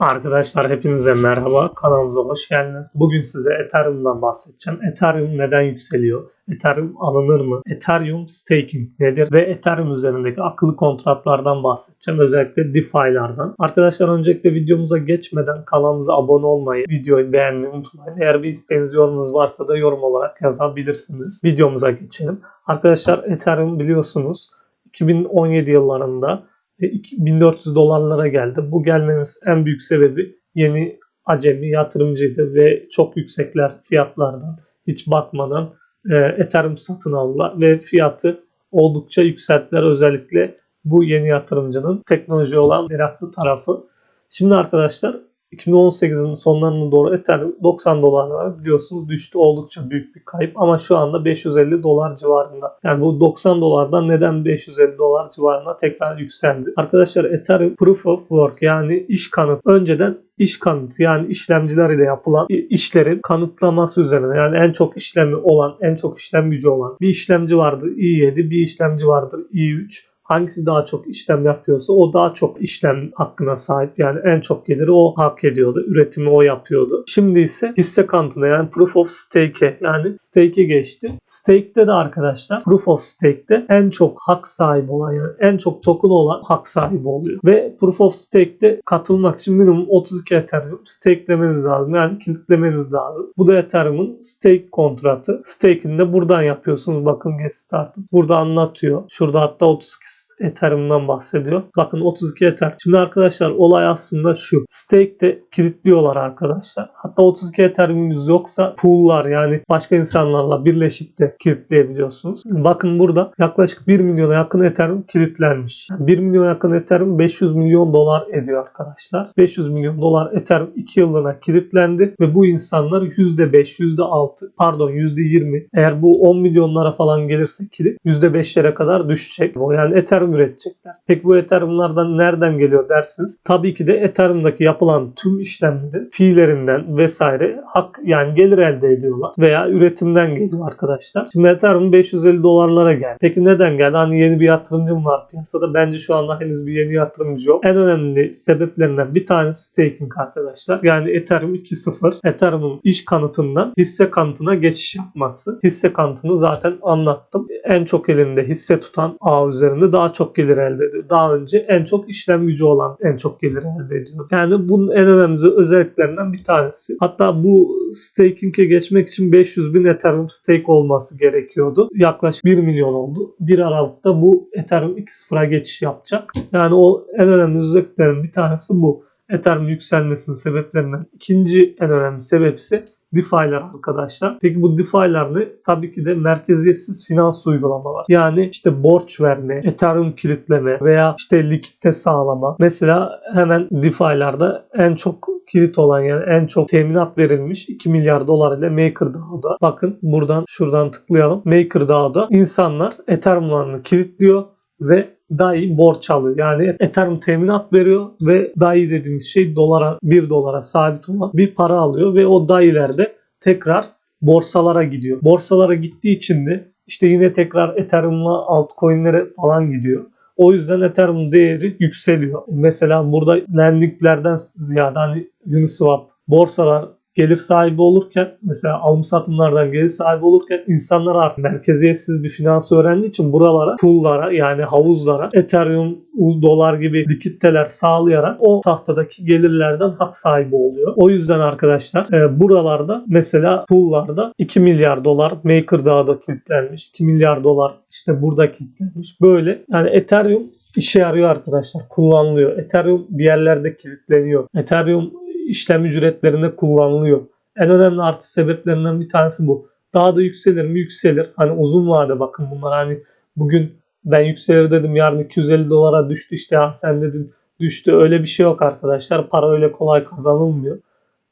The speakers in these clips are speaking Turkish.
Arkadaşlar hepinize merhaba. Kanalımıza hoş geldiniz. Bugün size Ethereum'dan bahsedeceğim. Ethereum neden yükseliyor? Ethereum alınır mı? Ethereum staking nedir? Ve Ethereum üzerindeki akıllı kontratlardan bahsedeceğim. Özellikle DeFi'lardan. Arkadaşlar öncelikle videomuza geçmeden kanalımıza abone olmayı, videoyu beğenmeyi unutmayın. Eğer bir isteğiniz, yorumunuz varsa da yorum olarak yazabilirsiniz. Videomuza geçelim. Arkadaşlar Ethereum biliyorsunuz 2017 yıllarında 1400 dolarlara geldi. Bu gelmenin en büyük sebebi yeni acemi yatırımcıydı ve çok yüksekler fiyatlardan hiç bakmadan e, Ethereum satın aldılar ve fiyatı oldukça yükselttiler özellikle bu yeni yatırımcının teknoloji olan meraklı tarafı. Şimdi arkadaşlar 2018'in sonlarına doğru Ethereum 90 dolarlara biliyorsunuz düştü. Oldukça büyük bir kayıp ama şu anda 550 dolar civarında. Yani bu 90 dolardan neden 550 dolar civarına tekrar yükseldi? Arkadaşlar Ethereum Proof of Work yani iş kanıt. Önceden iş kanıtı yani işlemciler ile yapılan işlerin kanıtlaması üzerine yani en çok işlemi olan, en çok işlem gücü olan bir işlemci vardı i7, bir işlemci vardır i3 hangisi daha çok işlem yapıyorsa o daha çok işlem hakkına sahip. Yani en çok geliri o hak ediyordu. Üretimi o yapıyordu. Şimdi ise hisse kantına yani proof of stake'e yani stake'e geçti. Stake'te de arkadaşlar proof of stake'te en çok hak sahibi olan yani en çok token olan hak sahibi oluyor. Ve proof of stake'te katılmak için minimum 32 Ethereum stake'lemeniz lazım. Yani kilitlemeniz lazım. Bu da Ethereum'un stake kontratı. Stake'ini de buradan yapıyorsunuz. Bakın get started. Burada anlatıyor. Şurada hatta 32 next Ethereum'dan bahsediyor. Bakın 32 Ether. Şimdi arkadaşlar olay aslında şu. Stake'de kilitliyorlar arkadaşlar. Hatta 32 Ethereum'ünüz yoksa pool'lar yani başka insanlarla birleşip de kilitleyebiliyorsunuz. Bakın burada yaklaşık 1 milyona yakın Ethereum kilitlenmiş. Yani 1 milyona yakın Ethereum 500 milyon dolar ediyor arkadaşlar. 500 milyon dolar Ethereum 2 yıllığına kilitlendi ve bu insanlar %5, %6 pardon %20 eğer bu 10 milyonlara falan gelirse kilit %5'lere kadar düşecek. Yani Ethereum üretecekler. Peki bu Ethereum'lardan nereden geliyor dersiniz? Tabii ki de Ethereum'daki yapılan tüm işlemlerin fiillerinden vesaire hak yani gelir elde ediyorlar veya üretimden geliyor arkadaşlar. Şimdi Ethereum 550 dolarlara geldi. Peki neden geldi? Hani yeni bir yatırımcı mı var piyasada? Bence şu anda henüz bir yeni yatırımcı yok. En önemli sebeplerinden bir tanesi staking arkadaşlar. Yani Ethereum 2.0 Ethereum'un iş kanıtından hisse kanıtına geçiş yapması. Hisse kanıtını zaten anlattım. En çok elinde hisse tutan ağ üzerinde daha çok gelir elde ediyor. Daha önce en çok işlem gücü olan en çok gelir elde ediyor. Yani bunun en önemli özelliklerinden bir tanesi. Hatta bu staking'e geçmek için 500 bin Ethereum stake olması gerekiyordu. Yaklaşık 1 milyon oldu. 1 Aralık'ta bu Ethereum 2.0'a geçiş yapacak. Yani o en önemli özelliklerin bir tanesi bu. Ethereum yükselmesinin sebeplerinden ikinci en önemli sebep ise DeFi'ler arkadaşlar. Peki bu DeFi'ler ne? Tabii ki de merkeziyetsiz finans uygulamalar. Yani işte borç verme, Ethereum kilitleme veya işte likitte sağlama. Mesela hemen DeFi'larda en çok kilit olan yani en çok teminat verilmiş 2 milyar dolar ile MakerDAO'da. Bakın buradan şuradan tıklayalım. MakerDAO'da insanlar Ethereum'larını kilitliyor ve DAI borç alıyor. Yani Ethereum teminat veriyor ve DAI dediğimiz şey dolara 1 dolara sabit olan bir para alıyor ve o DAI'ler de tekrar borsalara gidiyor. Borsalara gittiği için de işte yine tekrar Ethereum'la altcoin'lere falan gidiyor. O yüzden Ethereum değeri yükseliyor. Mesela burada lendinglerden ziyade hani Uniswap, borsalar gelir sahibi olurken mesela alım satımlardan gelir sahibi olurken insanlar artık merkeziyetsiz bir finans öğrendiği için buralara pool'lara yani havuzlara Ethereum, dolar gibi likitteler sağlayarak o tahtadaki gelirlerden hak sahibi oluyor. O yüzden arkadaşlar e, buralarda mesela pool'larda 2 milyar dolar MakerDAO'da kilitlenmiş. 2 milyar dolar işte burada kilitlenmiş. Böyle yani Ethereum işe yarıyor arkadaşlar. Kullanılıyor. Ethereum bir yerlerde kilitleniyor. Ethereum işlem ücretlerinde kullanılıyor. En önemli artı sebeplerinden bir tanesi bu. Daha da yükselir mi? Yükselir. Hani uzun vade bakın bunlar hani bugün ben yükselir dedim yarın 250 dolara düştü işte ya sen dedin düştü. Öyle bir şey yok arkadaşlar. Para öyle kolay kazanılmıyor.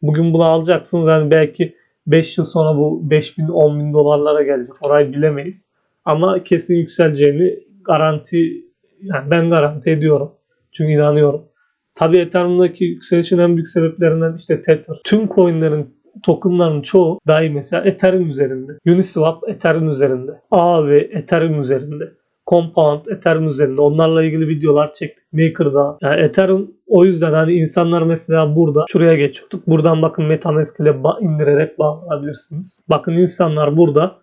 Bugün bunu alacaksınız yani belki 5 yıl sonra bu 5 bin 10 bin dolarlara gelecek. Orayı bilemeyiz. Ama kesin yükseleceğini garanti yani ben garanti ediyorum. Çünkü inanıyorum. Tabi Ethereum'daki yükselişin en büyük sebeplerinden işte Tether. Tüm coinlerin tokenların çoğu dahi mesela Ethereum üzerinde. Uniswap Ethereum üzerinde. A ve Ethereum üzerinde. Compound, Ethereum üzerinde onlarla ilgili videolar çektik. Maker'da. Yani Ethereum o yüzden hani insanlar mesela burada şuraya geçiyorduk. Buradan bakın Metamask ile indirerek bağlanabilirsiniz. Bakın insanlar burada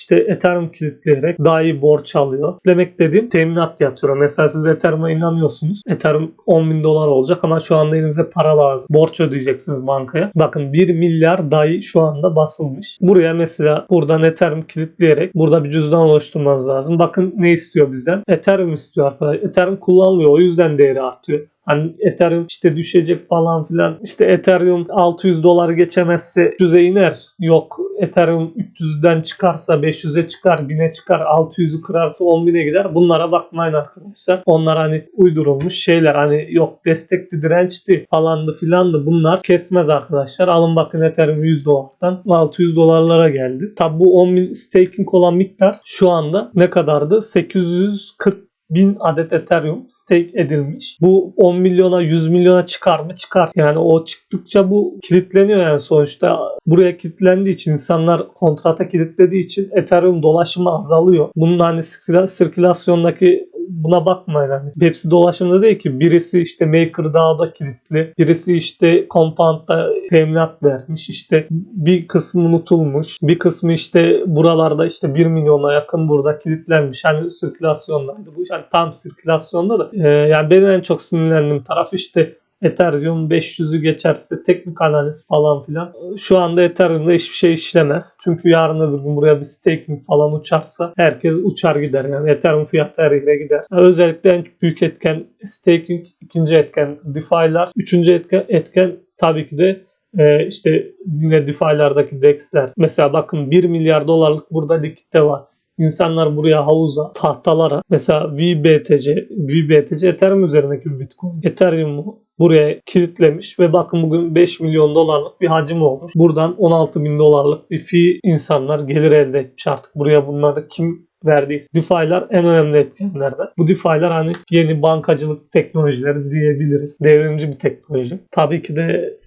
işte Ethereum kilitleyerek daha iyi borç alıyor. Demek dediğim teminat yatıyor. Mesela siz Ethereum'a inanıyorsunuz. Ethereum 10 bin dolar olacak ama şu anda elinize para lazım. Borç ödeyeceksiniz bankaya. Bakın 1 milyar dahi şu anda basılmış. Buraya mesela buradan Ethereum kilitleyerek burada bir cüzdan oluşturmanız lazım. Bakın ne istiyor bizden? Ethereum istiyor arkadaşlar. Ethereum kullanılıyor. O yüzden değeri artıyor. Hani Ethereum işte düşecek falan filan. İşte Ethereum 600 dolar geçemezse 300'e iner. Yok Ethereum 300'den çıkarsa 500'e çıkar, 1000'e çıkar, 600'ü kırarsa 10.000'e gider. Bunlara bakmayın arkadaşlar. Onlar hani uydurulmuş şeyler. Hani yok destekli, dirençti falandı filandı. Bunlar kesmez arkadaşlar. Alın bakın Ethereum 100 dolardan 600 dolarlara geldi. Tabi bu 10.000 staking olan miktar şu anda ne kadardı? 840 1000 adet Ethereum stake edilmiş. Bu 10 milyona 100 milyona çıkar mı? Çıkar. Yani o çıktıkça bu kilitleniyor yani sonuçta. Buraya kilitlendiği için insanlar kontrata kilitlediği için Ethereum dolaşımı azalıyor. Bunun hani sirküla- sirkülasyondaki buna bakmayın hani. Hepsi dolaşımda değil ki. Birisi işte MakerDAO'da kilitli. Birisi işte Compound'da teminat vermiş. İşte bir kısmı unutulmuş. Bir kısmı işte buralarda işte 1 milyona yakın burada kilitlenmiş. Hani sirkülasyondaydı bu. Yani tam sirkülasyonda da. Ee, yani benim en çok sinirlendiğim taraf işte Ethereum 500'ü geçerse teknik analiz falan filan. Şu anda Ethereum'da hiçbir şey işlemez. Çünkü yarın öbür gün buraya bir staking falan uçarsa herkes uçar gider. Yani Ethereum fiyatı her yere gider. Özellikle en büyük etken staking, ikinci etken DeFi'lar, üçüncü etken, etken tabii ki de e, işte yine DeFi'lardaki DEX'ler. Mesela bakın 1 milyar dolarlık burada likitte var. İnsanlar buraya havuza, tahtalara mesela VBTC, VBTC Ethereum üzerindeki bir Bitcoin. Ethereum'u buraya kilitlemiş ve bakın bugün 5 milyon dolarlık bir hacim olmuş. Buradan 16 bin dolarlık bir fee insanlar gelir elde etmiş artık. Buraya bunları kim verdiyse. DeFi'ler en önemli etkenlerden. Bu DeFi'ler hani yeni bankacılık teknolojileri diyebiliriz. Devrimci bir teknoloji. Tabii ki de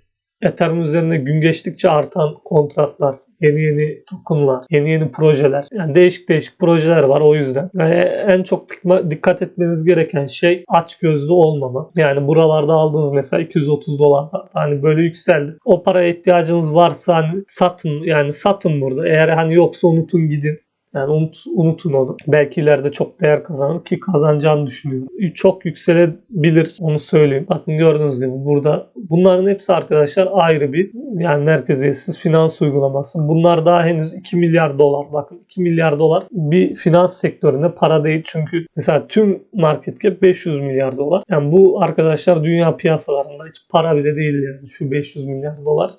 Ethereum üzerine gün geçtikçe artan kontratlar, yeni yeni tokenlar, yeni yeni projeler. Yani değişik değişik projeler var o yüzden. Yani en çok dikkat etmeniz gereken şey aç gözlü olmama. Yani buralarda aldığınız mesela 230 dolar hani böyle yükseldi. O paraya ihtiyacınız varsa hani satın yani satın burada. Eğer hani yoksa unutun gidin. Yani unut, unutun onu. Belki ileride çok değer kazanır ki kazanacağını düşünüyorum. Çok yükselebilir onu söyleyeyim. Bakın gördüğünüz gibi burada bunların hepsi arkadaşlar ayrı bir yani merkeziyetsiz finans uygulaması. Bunlar daha henüz 2 milyar dolar. Bakın 2 milyar dolar bir finans sektöründe para değil. Çünkü mesela tüm market cap 500 milyar dolar. Yani bu arkadaşlar dünya piyasalarında hiç para bile değil yani şu 500 milyar dolar.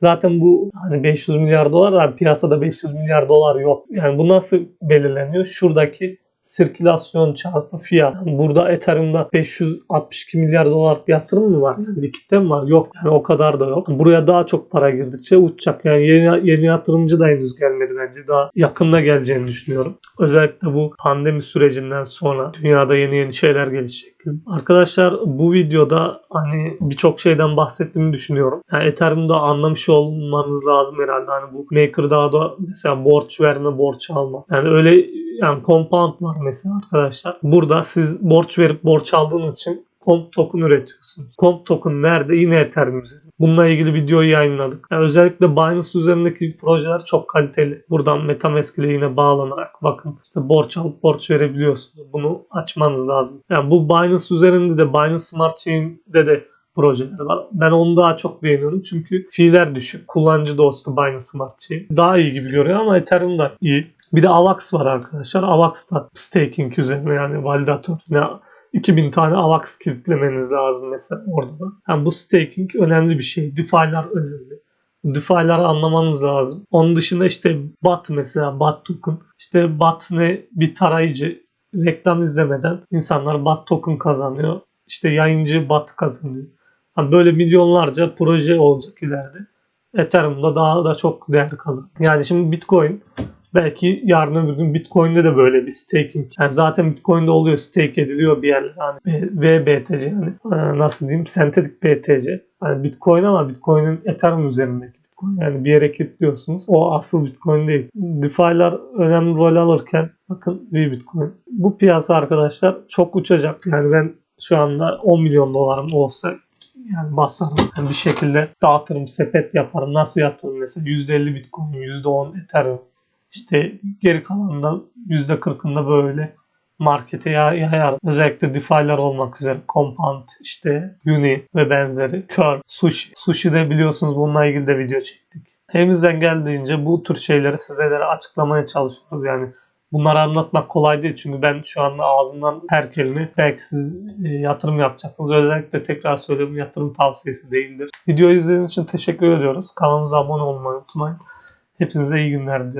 Zaten bu hani 500 milyar dolar var. Piyasada 500 milyar dolar yok. Yani bu nasıl belirleniyor? Şuradaki sirkülasyon çarpı fiyat. Yani burada Ethereum'da 562 milyar dolar yatırım mı var? Yani likitte mi var? Yok. Yani o kadar da yok. Buraya daha çok para girdikçe uçacak. Yani yeni, yeni yatırımcı da henüz gelmedi bence. Daha yakında geleceğini düşünüyorum. Özellikle bu pandemi sürecinden sonra dünyada yeni yeni şeyler gelecek. Arkadaşlar bu videoda hani birçok şeyden bahsettiğimi düşünüyorum. Yani Ethereum'da anlamış olmanız lazım herhalde. Hani bu MakerDAO'da mesela borç verme, borç alma. Yani öyle yani compound var mesela arkadaşlar. Burada siz borç verip borç aldığınız için comp token üretiyorsunuz. Comp token nerede? Yine Ethereum üzerinde. Bununla ilgili videoyu yayınladık. Yani özellikle Binance üzerindeki projeler çok kaliteli. Buradan Metamask ile yine bağlanarak bakın işte borç alıp borç verebiliyorsunuz. Bunu açmanız lazım. Yani bu Binance üzerinde de Binance Smart Chain'de de projeler var. Ben onu daha çok beğeniyorum çünkü fiiller düşük. Kullanıcı dostu Binance Smart Chain. Daha iyi gibi görüyor ama Ethereum da iyi. Bir de AVAX var arkadaşlar. AVAX da staking üzerine yani validatör. Yani 2000 tane AVAX kilitlemeniz lazım mesela orada da. Yani bu staking önemli bir şey. DeFi'ler önemli. DeFi'ları anlamanız lazım. Onun dışında işte BAT mesela BAT token. İşte BAT ne? Bir tarayıcı. Reklam izlemeden insanlar BAT token kazanıyor. İşte yayıncı BAT kazanıyor. Yani böyle milyonlarca proje olacak ileride. Ethereum'da daha da çok değer kazanıyor. Yani şimdi Bitcoin belki yarın öbür gün Bitcoin'de de böyle bir staking. Yani zaten Bitcoin'de oluyor stake ediliyor bir yerler. Hani VBTC yani nasıl diyeyim sentetik BTC. Hani Bitcoin ama Bitcoin'in Ethereum üzerindeki Bitcoin. Yani bir yere kilitliyorsunuz. O asıl Bitcoin değil. DeFi'ler önemli rol alırken bakın bir Bitcoin. Bu piyasa arkadaşlar çok uçacak. Yani ben şu anda 10 milyon dolarım olsa yani basarım. Yani bir şekilde dağıtırım, sepet yaparım. Nasıl yatırım mesela? %50 Bitcoin, %10 Ethereum. İşte geri kalanından %40'ında böyle markete yay- yayarım. Özellikle DeFi'ler olmak üzere. Compound, işte Uni ve benzeri. Curve, Sushi. Sushi'de biliyorsunuz bununla ilgili de video çektik. Elimizden geldiğince bu tür şeyleri sizlere açıklamaya çalışıyoruz. Yani bunları anlatmak kolay değil çünkü ben şu anda ağzımdan her kelime belki siz e, yatırım yapacaksınız. Özellikle tekrar söylüyorum yatırım tavsiyesi değildir. Videoyu izlediğiniz için teşekkür ediyoruz. Kanalımıza abone olmayı unutmayın. Hepinize iyi günler diliyorum.